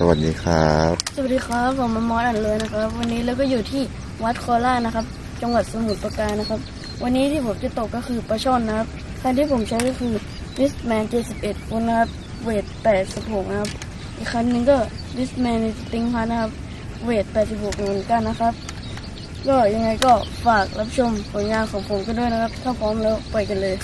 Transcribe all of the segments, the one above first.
สวัสดีครับ สวัสดีครับผมมามอสอันเลยนะครับ วันนี้เราก็อยู่ที่วัดโคราชนะครับ จังหวัดสมุทรปราการนะครับ วันนี้ที่ผมจะตกก็คือปลาช่อนนะครับคันที่ผมใช้ก็คือ w i s m a n 71ฟุตนะครับ เวท86นะครับ อีกคันนึงก็ w i s m a n ติงพันนะครับ เวท86เหมือนกันนะครับ ก็ยังไงก็ฝากรับชมผลงานของผมกันด้วยนะครับ ถ้าพร้อมแล้วไปกันเลย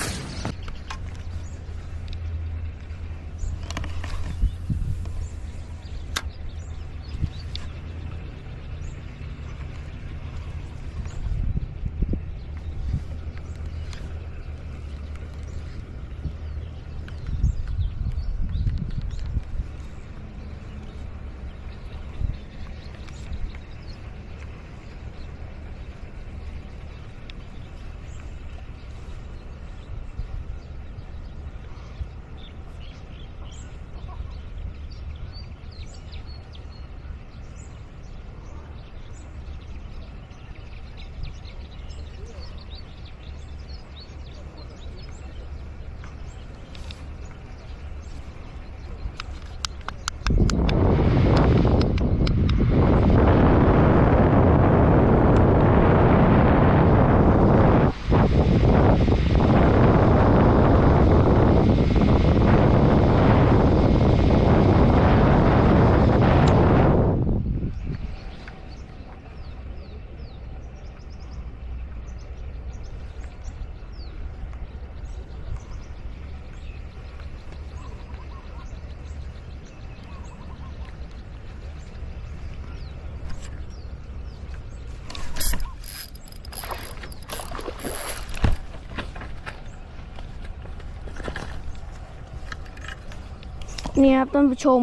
นี่ครับท่านผู้ชม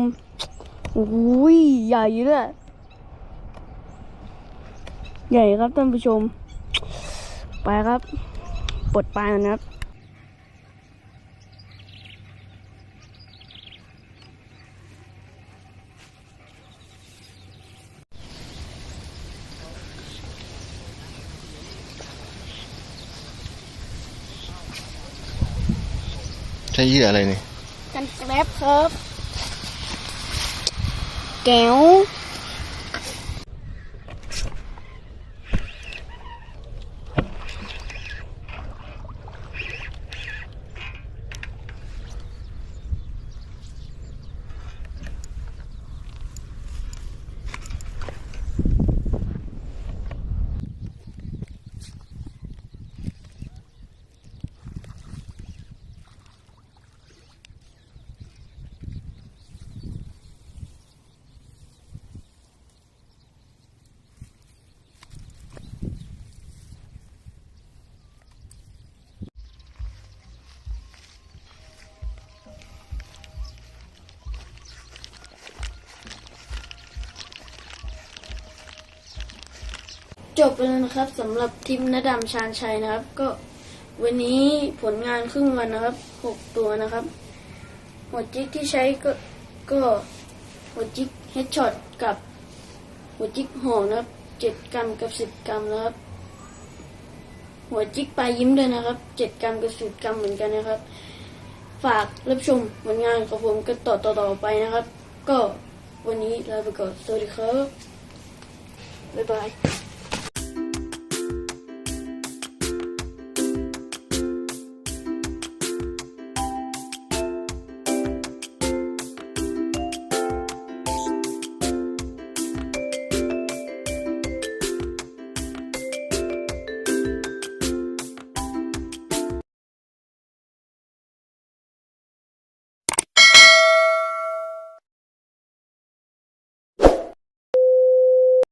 โอ้ยใหญ่เลยใหญ่ครับท่านผู้ชม ไปครับปลดปลายมันนะครับใช้เหยื่ออะไรเนี่ยกันแกร็บครับ แจบไปแล้วนะครับสำหรับทีมนดำชาญชัยนะครับ ก็วันนี้ผลงานครึ่งวันนะครับหกตัวนะครับ หัวจิกที่ใช้ก็ก็หัวจิกเฮดช็อตกับหัวจิกห่อนะครับเจ็ดกรัมกับสิบกรัมนะครับ หัวจิกปลายยิ้มด้วยนะครับเจ็ดกรัมกับสิบกรัมเหมือนกันนะครับ ฝากรับชมผลงานของผมกันต่อต่อต่อไปนะครับ ก็วันนี้ลาไปก่อนสวัสดีครับบ๊ายบาย